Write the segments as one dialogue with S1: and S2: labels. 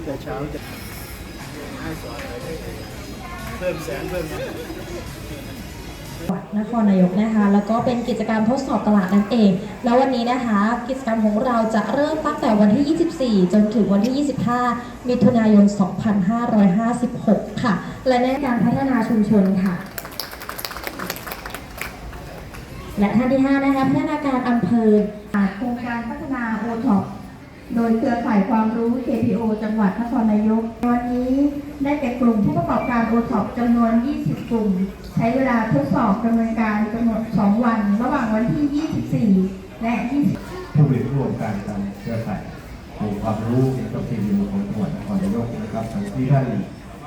S1: งแต่เช้าจะให้สอนอะไรเพิ่มแสงเพิ่ม
S2: จังหวัดนครนายกนะคะ แล้วก็เป็นกิจกรรมทดสอบตลาดนั่นเอง แล้ววันนี้นะคะ กิจกรรมของเราจะเริ่มตั้งแต่วันที่ 24 จนถึงวันที่ 25 มิถุนายน 2556 ค่ะ และในการพัฒนาชุมชนค่ะ และท่านที่ 5 นะคะพัฒนาการอำเภอ
S3: โครงการพัฒนา โดยเครือข่ายความรู้ KPO จังหวัดนครนายก วันนี้ได้แก่กลุ่มผู้ประกอบการโอท็อปจำนวน 20 กลุ่ม ใช้เวลาทดสอบดำเนินการจำนวน2วัน ระหว่างวันที่ 24 และ 20
S4: ผู้บริหารวมการทำเครือข่ายองค์ความรู้เกี่ยวกับทีมของจังหวัดนครนายกนะครับทั้งที่ท่าน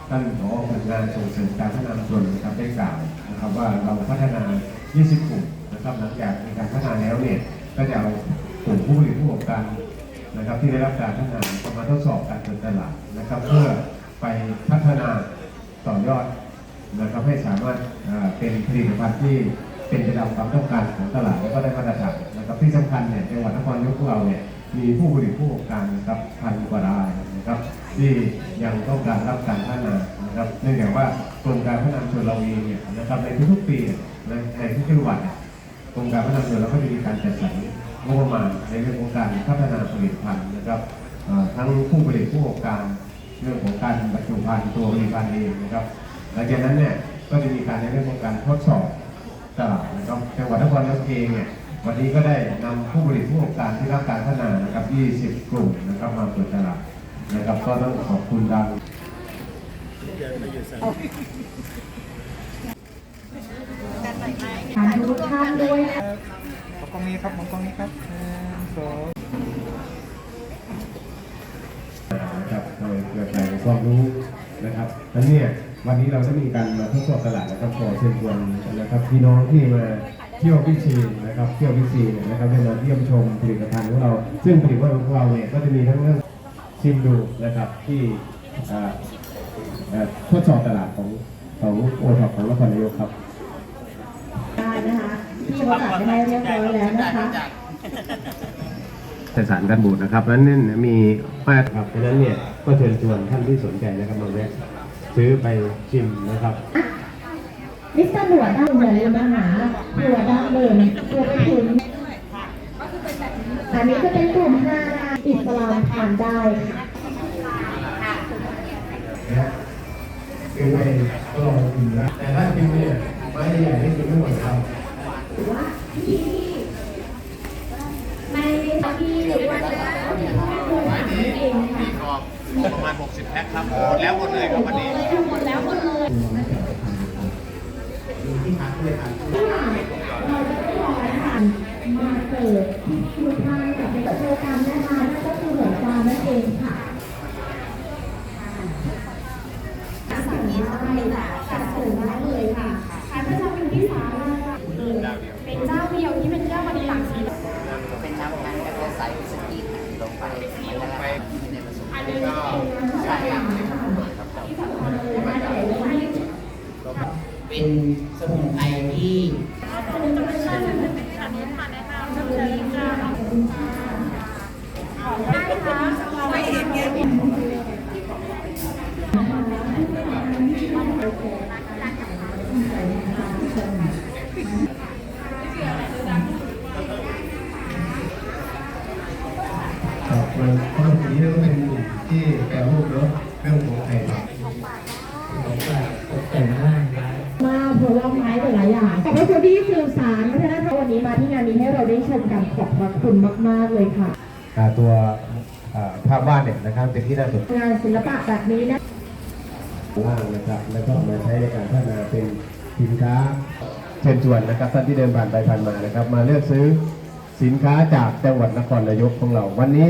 S4: ท่านผอผลงานส่งเสริมการพัฒนาชุมชนนะครับได้กล่าวนะครับว่าเราพัฒนา 20 กลุ่มนะครับหลังจากมีการพัฒนาแล้วเนี่ยก็จะเอา นะครับที่ได้รับการพัฒนามาทดสอบการเปิดตลาดนะครับ เพื่อไปพัฒนาต่อยอดนะครับให้สามารถเป็นผลิตภัณฑ์ที่เป็นไปตามความต้องการของตลาดและก็ได้มาตรฐานนะครับที่สำคัญเนี่ยจังหวัดนครนายกของเราเนี่ยมีผู้บริโภคผู้ประกอบการนะครับพันกว่ารายนะครับ ที่ยังต้องการรับการพัฒนานะครับเนื่องจากว่าโครงการพัฒนาชนเราเองเนี่ยนะครับในทุกๆปีนะในทุกจังหวัดโครงการพัฒนาชนเราก็จะมีการจัดสรร งบประมาณในเรื่องของการพัฒนาผลิตภัณฑ์นะครับทั้งผู้ผลิตผู้ประกอบการเรื่องของการบรรจุภัณฑ์ตัวผลิตภัณฑ์เองนะครับหลังจากนั้นเนี่ยก็จะมีการในเรื่องของการทดสอบตลาดนะครับจังหวัดนครนายกเองเนี่ยวันนี้ก็ได้นำผู้ผลิตผู้ประกอบการที่รับการพัฒนานะครับ 20 กลุ่มนะครับมาเปิดตลาดนะครับก็ต้องขอบคุณทาง
S3: ฐานทุกท่านด้วย
S5: กล้องนี้ครับผมกล้องนี้ครับหนึ่งสอง
S4: นะครับโดยเครือข่ายองค์ความรู้นะครับแล้วเนี่ยวันนี้เราได้มีการมาทดสอบตลาดนะครับขอเชิญชวนนะครับพี่น้องที่มาเที่ยวพิชีนะครับเที่ยวพิชีเนี่ยนะครับได้มาเยี่ยมชมผลิตภัณฑ์ของเรา ซึ่งผลิตภัณฑ์ของเราเนี่ยก็จะมีทั้งเรื่องชิมดูนะครับที่ทดสอบตลาดของของโอท็อปของนครนายกครับ
S3: ได้นะคะ ประกาศไปให้เรียบร้อยแล้วนะคะ
S4: เอกสารการบูดนะครับแล้วนี่มีป้ายครับเพราะฉะนั้นเนี่ยก็เชิญชวนท่านที่สนใจนะครับมาแวะซื้อไปชิมนะครับ
S3: มิสเตอร์หัวดั้งเดิมนะคะหัวดั้งเดิมตัวไปถึงอันนี้จะเป็นกลุ่มห้านะคะอิสลามทานได้ค่ะ
S4: นะคือไปก็ลองกินนะแต่ถ้ากินเนี่ยไม่ใหญ่ให้กินไม่หมดครับ
S3: หรือว่าที่ไม่ที่หรือว่าคุณทำเองค่ะ
S1: ประมาณ 60 แพ็คครับ หมดแล้วหมดเลยครับวันนี้
S3: หมดแล้วหมดเลยเราจะได้รออาหารมาเสิร์ฟที่คุณทานกับในโปรแกรมนะคะนั่นก็คือหัวปลานั่นเองค่ะสั่งได้ค่ะสั่งส่งได้เลยค่ะทานประจำอยู่ที่สามนะคะเป็นเจ้าเดียวที่เป็นเจ้าวันนี้หลังสี
S6: เป็นน้ำมันแล้วก็ใส่สกีลงไปมันจะละลายในี่
S3: ก็ใช่ครับ
S6: เป็นสมุนไพรที่
S4: ครับ มันเพราะวันนี้เราเป็นที่แปรรูปเนาะเรื่องของไข่ครับ
S6: แต่งง่าย
S3: มากเพราะว่าไม้แต่ละอย่างขอบพระคุณที่สื่อสารวัฒนธรรมวันนี้มาที่งานนี้ให้เราได้ชมกันขอบพระคุณมาก ๆ เลยค่ะ
S4: อ่าตัวอ่าภาพวาดเนี่ยนะครับเป็นที่น่าสนใจ
S3: งานศิลปะแบบนี้นะ
S4: ล่างนะครับแล้วก็เอามาใช้ในการพัฒนาเป็นสินค้าเชิญชวนนะครับท่านที่เดินผ่านไปผ่านมานะครับ มาเลือกซื้อสินค้าจากจังหวัดนครนายกของเราวันนี้